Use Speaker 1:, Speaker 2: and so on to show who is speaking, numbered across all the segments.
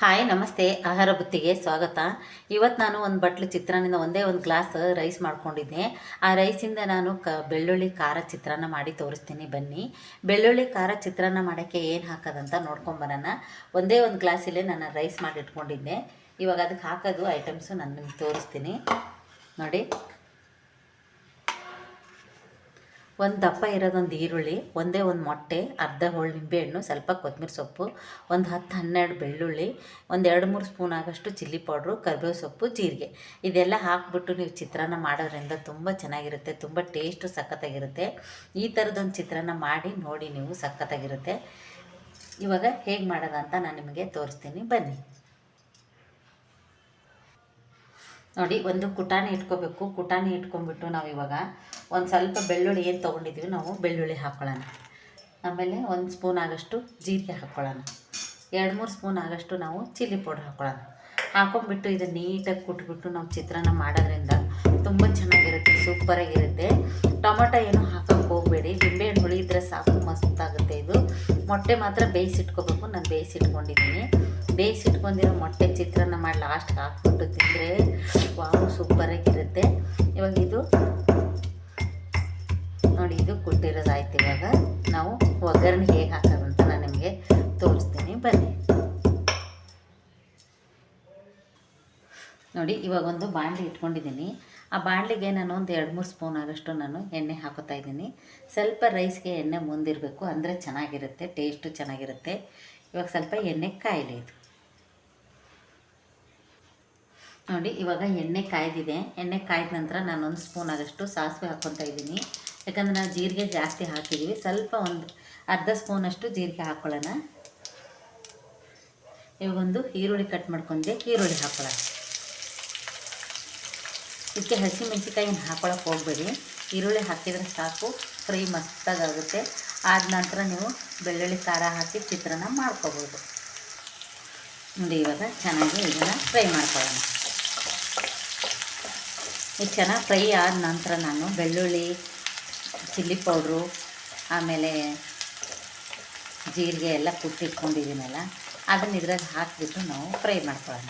Speaker 1: Hi, ನಮಸ್ತೆ. ಆಹಾರ ಬುತ್ತಿಗೆ ಸ್ವಾಗತ. ಇವತ್ತು ನಾನು ಒಂದು ಬಟ್ಲು ಚಿತ್ರಾನ್ನದ ಒಂದೇ ಒಂದು ಗ್ಲಾಸ್ ರೈಸ್ ಮಾಡ್ಕೊಂಡಿದ್ದೆ. ಆ ರೈಸಿಂದ ನಾನು ಕ ಬೆಳ್ಳುಳ್ಳಿ, ಖಾರ ಚಿತ್ರಾನ್ನ ಮಾಡಿ ತೋರಿಸ್ತೀನಿ. ಬನ್ನಿ. ಬೆಳ್ಳುಳ್ಳಿ, ಖಾರ ಚಿತ್ರಾನ್ನ ಮಾಡೋಕ್ಕೆ ಏನು ಹಾಕೋದಂತ ನೋಡ್ಕೊಂಬರೋಣ ಒಂದೇ ಒಂದು ಗ್ಲಾಸಲ್ಲೇ ನಾನು ರೈಸ್ ಮಾಡಿ ಇಟ್ಕೊಂಡಿದ್ದೆ ಇವಾಗ ಅದಕ್ಕೆ ಹಾಕೋದು ಐಟಮ್ಸು ನಾನು ನಿಮ್ಗೆ ತೋರಿಸ್ತೀನಿ. ನೋಡಿ. ಒಂದು ದಪ್ಪ ಇರೋದೊಂದು ಈರುಳ್ಳಿ, ಒಂದೇ ಒಂದು ಮೊಟ್ಟೆ, ಅರ್ಧ ಹೋಳು ನಿಂಬೆಹಣ್ಣು, ಸ್ವಲ್ಪ ಕೊತ್ತಂಬರಿ ಸೊಪ್ಪು, ಒಂದು ಹತ್ತು ಹನ್ನೆರಡು ಬೆಳ್ಳುಳ್ಳಿ, ಒಂದು ಎರಡು ಮೂರು ಸ್ಪೂನ್ ಆಗೋಷ್ಟು ಚಿಲ್ಲಿ ಪೌಡ್ರು, ಕರಿಬೇವು ಸೊಪ್ಪು, ಜೀರಿಗೆ. ಇದೆಲ್ಲ ಹಾಕ್ಬಿಟ್ಟು ನೀವು ಚಿತ್ರಾನ್ನ ಮಾಡೋದ್ರಿಂದ ತುಂಬ ಚೆನ್ನಾಗಿರುತ್ತೆ, ತುಂಬ ಟೇಸ್ಟು ಸಖತ್ತಾಗಿರುತ್ತೆ. ಈ ಥರದೊಂದು ಚಿತ್ರಾನ್ನ ಮಾಡಿ ನೋಡಿ ನೀವು ಸಖತ್ತಾಗಿರುತ್ತೆ. ಇವಾಗ ಹೇಗೆ ಮಾಡೋದಂತ ನಾನು ನಿಮಗೆ ತೋರಿಸ್ತೀನಿ. ಬನ್ನಿ. ನೋಡಿ, ಒಂದು ಕುಟಾಣಿ ಇಟ್ಕೋಬೇಕು. ಕುಟಾಣಿ ಇಟ್ಕೊಂಡ್ಬಿಟ್ಟು ನಾವು ಇವಾಗ ಒಂದು ಸ್ವಲ್ಪ ಬೆಳ್ಳುಳ್ಳಿ ಏನು ತೊಗೊಂಡಿದ್ದೀವಿ ನಾವು ಬೆಳ್ಳುಳ್ಳಿ ಹಾಕ್ಕೊಳ್ಳೋಣ ಆಮೇಲೆ ಒಂದು ಸ್ಪೂನ್ ಆಗೋಷ್ಟು ಜೀರಿಗೆ ಹಾಕ್ಕೊಳ್ಳೋಣ ಎರಡು ಮೂರು ಸ್ಪೂನ್ ಆಗೋಷ್ಟು ನಾವು ಚಿಲ್ಲಿ ಪೌಡ್ರ್ ಹಾಕ್ಕೊಳ್ಳೋಣ ಹಾಕೊಂಡ್ಬಿಟ್ಟು ಇದನ್ನು ನೀಟಾಗಿ ಕುಟ್ಬಿಟ್ಟು ನಾವು ಚಿತ್ರಾನ್ನ ಮಾಡೋದ್ರಿಂದ ತುಂಬ ಚೆನ್ನಾಗಿರುತ್ತೆ ಸೂಪರಾಗಿರುತ್ತೆ ಟೊಮೊಟೊ ಏನು ಹಾಕೋಕ್ಕೆ ಹೋಗಬೇಡಿ. ಲಿಂಬೆಹಣ್ಣು ಹುಳಿ ಇದ್ರೆ ಸಾಕು ಮಸ್ತಾಗುತ್ತೆ ಇದು. ಮೊಟ್ಟೆ ಮಾತ್ರ ಬೇಯಿಸಿಟ್ಕೋಬೇಕು. ನಾನು ಬೇಯಿಸಿಟ್ಕೊಂಡಿದ್ದೀನಿ ಬೇಯಿಸಿಟ್ಕೊಂಡಿರೋ ಮೊಟ್ಟೆ ಚಿತ್ರಾನ್ನ ಮಾಡಿ ಲಾಸ್ಟ್ಗೆ ಹಾಕ್ಬಿಟ್ಟು ತಿಂದರೆ ವಾವು ಸೂಪರಾಗಿರುತ್ತೆ ಇವಾಗ ಇದು, ನೋಡಿ, ಇದು ಕೊಟ್ಟಿರೋದಾಯ್ತು ಇವಾಗ. ನಾವು ಒಗ್ಗರಣೆ ಹೇಗೆ ಹಾಕೋದಂತ ನಾನು ನಿಮಗೆ ತೋರಿಸ್ತೀನಿ. ಬನ್ನಿ. ನೋಡಿ, ಇವಾಗ ಒಂದು ಬಾಣಲಿ ಇಟ್ಕೊಂಡಿದ್ದೀನಿ. ಆ ಬಾಣಲಿಗೆ ನಾನು ಒಂದು ಎರಡು ಮೂರು ಸ್ಪೂನ್ ಆಗೋಷ್ಟು ನಾನು ಎಣ್ಣೆ ಹಾಕೋತಾ ಇದ್ದೀನಿ. ಸ್ವಲ್ಪ ರೈಸ್ಗೆ ಎಣ್ಣೆ ಮುಂದಿರಬೇಕು, ಅಂದರೆ ಚೆನ್ನಾಗಿರುತ್ತೆ ಟೇಸ್ಟು ಚೆನ್ನಾಗಿರುತ್ತೆ. ಇವಾಗ ಸ್ವಲ್ಪ ಎಣ್ಣೆ ಕಾಯಿಲೆ ಇದು. ನೋಡಿ, ಇವಾಗ ಎಣ್ಣೆ ಕಾಯ್ದಿದೆ. ಎಣ್ಣೆ ಕಾಯ್ದ ನಂತರ ನಾನು ಒಂದು ಸ್ಪೂನ್ ಆದಷ್ಟು ಸಾಸಿವೆ ಹಾಕ್ಕೊತಾ ಇದ್ದೀನಿ. ಯಾಕಂದರೆ ನಾವು ಜೀರಿಗೆ ಜಾಸ್ತಿ ಹಾಕಿದ್ದೀವಿ ಸ್ವಲ್ಪ ಒಂದು ಅರ್ಧ ಸ್ಪೂನಷ್ಟು ಜೀರಿಗೆ ಹಾಕ್ಕೊಳ್ಳೋಣ ಇವಾಗ ಒಂದು ಈರುಳ್ಳಿ ಕಟ್ ಮಾಡ್ಕೊಂಡೆ. ಈರುಳ್ಳಿ ಹಾಕ್ಕೊಳ್ಳೋಣ ಇದಕ್ಕೆ ಹಸಿಮೆಣ್ಸಿಕಾಯಿ ಹಾಕ್ಕೊಳಕ್ಕೆ ಹೋಗಬೇಡಿ. ಈರುಳ್ಳಿ ಹಾಕಿದರೆ ಸಾಕು. ಫ್ರೈ ಮಸ್ತಾಗುತ್ತೆ ಆದ ನಂತರ ನೀವು ಬೆಳ್ಳುಳ್ಳಿ ಖಾರ ಹಾಕಿ ಚಿತ್ರಾನ್ನ ಮಾಡ್ಕೋಬೋದು. ನೋಡಿ, ಇವಾಗ ಚೆನ್ನಾಗಿ ಇದನ್ನು ಫ್ರೈ ಮಾಡ್ಕೊಳ್ಳೋಣ. ಇದು ಚೆನ್ನಾಗಿ ಫ್ರೈ ಆದ ನಂತರ ನಾನು ಬೆಳ್ಳುಳ್ಳಿ ಚಿಲ್ಲಿ ಪೌಡ್ರು ಆಮೇಲೆ ಜೀರಿಗೆ ಎಲ್ಲ ಕುಟ್ಟಿಟ್ಕೊಂಡಿದ್ದೀನಲ್ಲ, ಅದನ್ನು ಇದ್ರಾಗ ಹಾಕಿಬಿಟ್ಟು ನಾವು ಫ್ರೈ ಮಾಡ್ಕೊಳ್ಳೋಣ.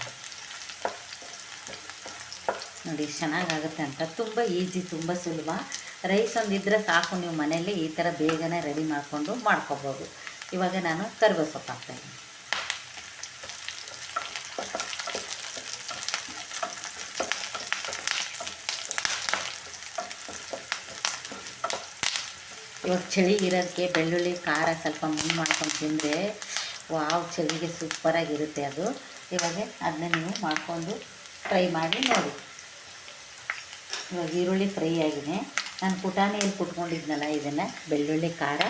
Speaker 1: ನೋಡಿ, ಚೆನ್ನಾಗಾಗುತ್ತೆ ಅಂತ. ತುಂಬ ಈಸಿ ತುಂಬ ಸುಲಭ. ರೈಸ್ ಒಂದಿದ್ರೆ ಸಾಕು, ನೀವು ಮನೆಯಲ್ಲಿ ಈ ಥರ ಬೇಗನೆ ರೆಡಿ ಮಾಡಿಕೊಂಡು ಮಾಡ್ಕೋಬೋದು. ಇವಾಗ ನಾನು ಕರಿಬೇವು ಸೊಪ್ಪು ಹಾಕ್ತಾಯಿದ್ದೀನಿ ಇವಾಗ ಚಳಿ ಇರೋದಕ್ಕೆ ಬೆಳ್ಳುಳ್ಳಿ, ಖಾರ ಸ್ವಲ್ಪ ಮುಂದೆ ಮಾಡ್ಕೊಂಡು ತಿಂದರೆ ವಾವ್, ಚಳಿಗೆ ಸೂಪರಾಗಿರುತ್ತೆ ಅದು. ಇವಾಗ ಅದನ್ನ ನೀವು ಮಾಡ್ಕೊಂಡು ಫ್ರೈ ಮಾಡಿ ನೋಡಿ. ಇವಾಗ ಈರುಳ್ಳಿ ಫ್ರೈ ಆಗಿದೆ ನಾನು ಪುಟಾಣಿಯಲ್ಲಿ ಕುಟ್ಕೊಂಡಿದ್ನಲ್ಲ ಇದನ್ನು, ಬೆಳ್ಳುಳ್ಳಿ, ಖಾರ,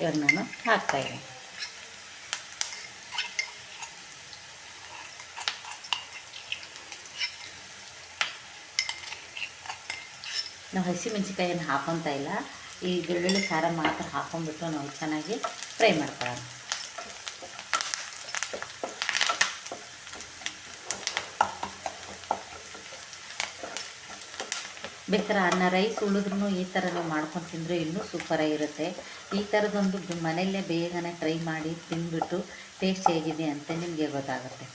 Speaker 1: ಇವಾಗ ನಾನು ಹಾಕ್ತಾಯಿದ್ದೀನಿ ನಾವು ಹಸಿಮೆಣ್ಸಿಕಾಯನ್ನು ಹಾಕೊತಾ ಇಲ್ಲ. ಈ ಬೆಳ್ಳುಳ್ಳಿ ಖಾರ ಮಾತ್ರ ಹಾಕೊಂಡ್ಬಿಟ್ಟು ನಾವು ಚೆನ್ನಾಗಿ ಫ್ರೈ ಮಾಡ್ಕೊಳ್ಳೋಣ. ಬೇಕಾದ್ರೆ ಅನ್ನ, ರೈಸ್ ಉಳಿದ್ರೂ ಈ ಥರ ನೀವು ಮಾಡ್ಕೊಂಡು ತಿಂದರೆ ಇನ್ನೂ ಸೂಪರಾಗಿರುತ್ತೆ ಈ ಥರದೊಂದು ಮನೆಯಲ್ಲೇ ಬೇಗನೆ ಟ್ರೈ ಮಾಡಿ ತಿಂದ್ಬಿಟ್ಟು ಟೇಸ್ಟ್ ಹೇಗಿದೆ ಅಂತ ನಿಮಗೆ ಗೊತ್ತಾಗುತ್ತೆ.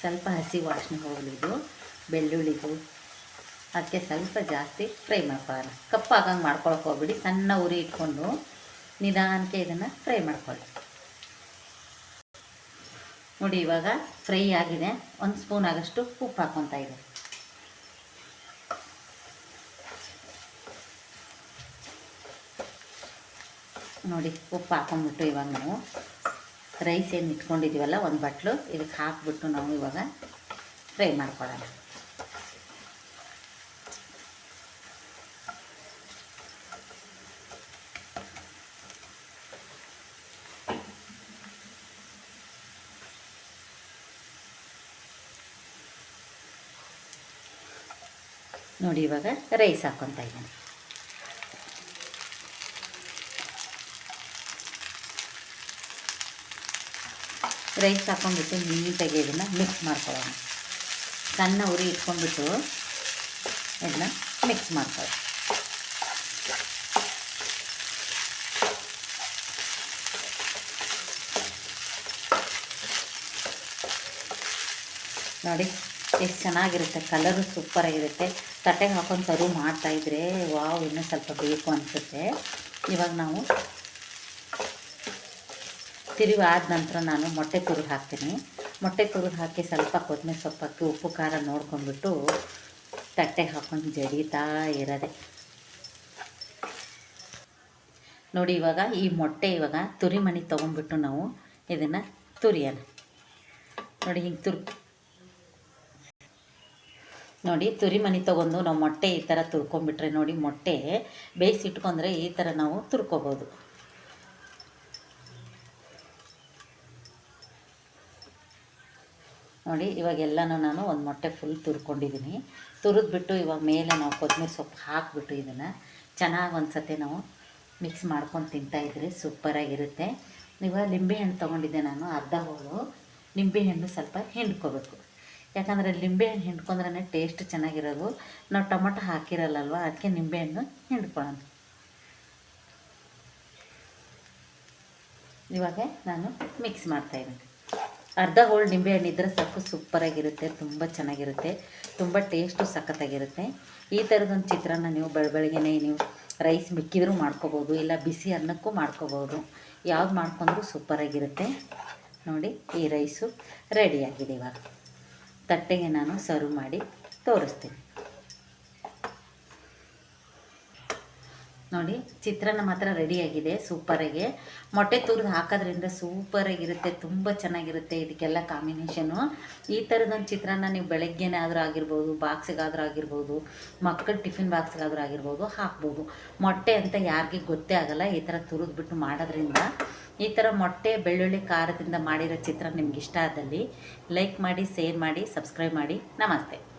Speaker 1: ಸ್ವಲ್ಪ ಹಸಿ ವಾಸನೆ ಹೋಗಲಿದ್ದು ಬೆಳ್ಳುಳ್ಳಿದು ಅದಕ್ಕೆ ಸ್ವಲ್ಪ ಜಾಸ್ತಿ ಫ್ರೈ ಮಾಡ್ಕೊಳ್ಳೋಣ. ಕಪ್ಪಾಗಂಗೆ ಮಾಡ್ಕೊಳಕ್ಕೆ ಹೋಗ್ಬಿಡಿ. ಸಣ್ಣ ಉರಿ ಇಟ್ಕೊಂಡು ನಿಧಾನಕ್ಕೆ ಇದನ್ನು ಫ್ರೈ ಮಾಡ್ಕೊಳ್ಳಿ. ನೋಡಿ, ಇವಾಗ ಫ್ರೈ ಆಗಿದೆ. ಒಂದು ಸ್ಪೂನ್ ಆಗಷ್ಟು ಉಪ್ಪು ಹಾಕ್ಕೊತಾ ಇದೆ. ನೋಡಿ, ಉಪ್ಪು ಹಾಕೊಂಡ್ಬಿಟ್ಟು ಇವಾಗ ನಾವು ರೈಸ್ ಏನು ಇಟ್ಕೊಂಡಿದ್ದೀವಲ್ಲ ಒಂದು ಬಟ್ಲು, ಇದಕ್ಕೆ ಹಾಕ್ಬಿಟ್ಟು ನಾವು ಇವಾಗ ಫ್ರೈ ಮಾಡ್ಕೊಳ್ಳೋಣ. ನೋಡಿ ಇವಾಗ ರೈಸ್ ಹಾಕ್ಕೊತಾ ಇದ್ದೀನಿ. ರೈಸ್ ಹಾಕ್ಕೊಂಡ್ಬಿಟ್ಟು ನೀಟಾಗಿ ಇದನ್ನು ಮಿಕ್ಸ್ ಮಾಡ್ಕೊಳ್ಳೋಣ. ಸಣ್ಣ ಉರಿ ಇಟ್ಕೊಂಡ್ಬಿಟ್ಟು ಇದನ್ನ ಮಿಕ್ಸ್ ಮಾಡ್ಕೊಳ್ಳಿ ನೋಡಿ. ಎಷ್ಟು ಚೆನ್ನಾಗಿರುತ್ತೆ ಕಲರು ಸೂಪರಾಗಿರುತ್ತೆ ತಟ್ಟೆಗೆ ಹಾಕೊಂಡು ಸರ್ವ್ ಮಾಡ್ತಾಯಿದ್ರೆ ವಾವ್, ಇನ್ನೂ ಸ್ವಲ್ಪ ಬೇಕು ಅನಿಸುತ್ತೆ. ಇವಾಗ ನಾವು ತಿರುವಿ ಆದ ನಂತರ ನಾನು ಮೊಟ್ಟೆ ತುರು ಹಾಕ್ತೀನಿ. ಮೊಟ್ಟೆ ತುರು ಹಾಕಿ ಸ್ವಲ್ಪ ಕೊತ್ತಂಬರಿ ಸೊಪ್ಪಕ್ಕೆ ಉಪ್ಪು ಖಾರ ನೋಡ್ಕೊಂಡ್ಬಿಟ್ಟು ತಟ್ಟೆಗೆ ಹಾಕೊಂಡು ಜಡಿತಾ ಇರೋದೆ. ನೋಡಿ, ಇವಾಗ ಈ ಮೊಟ್ಟೆ ಇವಾಗ ತುರಿ ಮಣಿ ತೊಗೊಂಡ್ಬಿಟ್ಟು ನಾವು ಇದನ್ನು ತುರಿಯೋಣ. ನೋಡಿ, ಹಿಂಗೆ ತುರ್ ನೋಡಿ ತುರಿ ತಗೊಂಡು ತೊಗೊಂಡು ನಾವು ಮೊಟ್ಟೆ ಈ ಥರ ತುರ್ಕೊಂಡ್ಬಿಟ್ರೆ ನೋಡಿ, ಮೊಟ್ಟೆ ಬೇಯಿಸಿಟ್ಕೊಂಡ್ರೆ ಈ ಥರ ನಾವು ತುರ್ಕೋಬೋದು. ನೋಡಿ ಇವಾಗೆಲ್ಲನೂ ನಾನು ಒಂದು ಮೊಟ್ಟೆ ಫುಲ್ ತುರ್ಕೊಂಡಿದ್ದೀನಿ ತುರಿದ್ಬಿಟ್ಟು ಇವಾಗ ಮೇಲೆ ನಾವು ಕೊತ್ತಂಬರಿ ಸೊಪ್ಪು ಹಾಕಿಬಿಟ್ಟು ಇದನ್ನು ಚೆನ್ನಾಗಿ ಒಂದು ಸತಿ ನಾವು ಮಿಕ್ಸ್ ಮಾಡ್ಕೊಂಡು ತಿಂತಾಯಿದ್ರೆ ಸೂಪರಾಗಿರುತ್ತೆ. ಇವಾಗ ಲಿಂಬೆಹಣ್ಣು ತೊಗೊಂಡಿದ್ದೆ ನಾನು, ಅರ್ಧ ಹೋಳು. ನಿಂಬೆಹಣ್ಣು ಸ್ವಲ್ಪ ಹಿಂಡ್ಕೋಬೇಕು. ಯಾಕಂದರೆ ಲಿಂಬೆಹಣ್ಣು ಹಿಂಡ್ಕೊಂಡ್ರೆ ಟೇಸ್ಟ್ ಚೆನ್ನಾಗಿರೋದು. ನಾವು ಟೊಮೊಟೊ ಹಾಕಿರಲ್ಲಲ್ವ? ಅದಕ್ಕೆ ನಿಂಬೆಹಣ್ಣು ಹಿಂಡ್ಕೊಳ್ಳೋಣ. ಇವಾಗ ನಾನು ಮಿಕ್ಸ್ ಮಾಡ್ತಾಯಿದ್ದೀನಿ ಅರ್ಧ ಹೋಳು ನಿಂಬೆಹಣ್ಣು ಇದ್ದರೆ ಸಾಕು, ಸೂಪರಾಗಿರುತ್ತೆ, ತುಂಬ ಚೆನ್ನಾಗಿರುತ್ತೆ, ತುಂಬ ಟೇಸ್ಟು ಸಖತ್ತಾಗಿರುತ್ತೆ. ಈ ಥರದೊಂದು ಚಿತ್ರಾನ್ನ ನೀವು ಬೆಳ ಬೆಳಗ್ಗೆನೇ ನೀವು ರೈಸ್ ಮಿಕ್ಕಿದ್ರೂ ಮಾಡ್ಕೋಬೋದು, ಇಲ್ಲ ಬಿಸಿ ಅನ್ನಕ್ಕೂ ಮಾಡ್ಕೋಬೋದು. ಯಾವ್ದು ಮಾಡ್ಕೊಂಡ್ರೂ ಸೂಪರಾಗಿರುತ್ತೆ. ನೋಡಿ, ಈ ರೈಸು ರೆಡಿಯಾಗಿದೆ ಇವಾಗ. ತಟ್ಟೆಗೆ ನಾನು ಸರ್ವ್ ಮಾಡಿ ತೋರಿಸ್ತೀನಿ. ನೋಡಿ, ಚಿತ್ರಾನ್ನ ಮಾತ್ರ ರೆಡಿಯಾಗಿದೆ ಸೂಪರಾಗಿ ಮೊಟ್ಟೆ ತುರಿದು ಹಾಕೋದ್ರಿಂದ ಸೂಪರಾಗಿರುತ್ತೆ ತುಂಬ ಚೆನ್ನಾಗಿರುತ್ತೆ ಇದಕ್ಕೆಲ್ಲ ಕಾಂಬಿನೇಷನು ಈ ಥರದೊಂದು ಚಿತ್ರಾನ್ನ ನೀವು ಬೆಳಗ್ಗೆನೇ ಆದರೂ ಆಗಿರ್ಬೋದು ಬಾಕ್ಸಿಗಾದರೂ ಆಗಿರ್ಬೋದು, ಮಕ್ಕಳ ಟಿಫಿನ್ ಬಾಕ್ಸ್ಗಾದರೂ ಆಗಿರ್ಬೋದು, ಹಾಕ್ಬೋದು. ಮೊಟ್ಟೆ ಅಂತ ಯಾರಿಗೆ ಗೊತ್ತೇ ಆಗಲ್ಲ, ಈ ಥರ ತುರಿದ್ಬಿಟ್ಟು ಮಾಡೋದ್ರಿಂದ ಈ ಥರ ಮೊಟ್ಟೆ ಬೆಳ್ಳುಳ್ಳಿ ಖಾರದಿಂದ ಮಾಡಿರೋ ಚಿತ್ರ ನಿಮ್ಗೆ ಇಷ್ಟ ಆದಲ್ಲಿ ಲೈಕ್ ಮಾಡಿ ಶೇರ್ ಮಾಡಿ ಸಬ್ಸ್ಕ್ರೈಬ್ ಮಾಡಿ. ನಮಸ್ತೆ.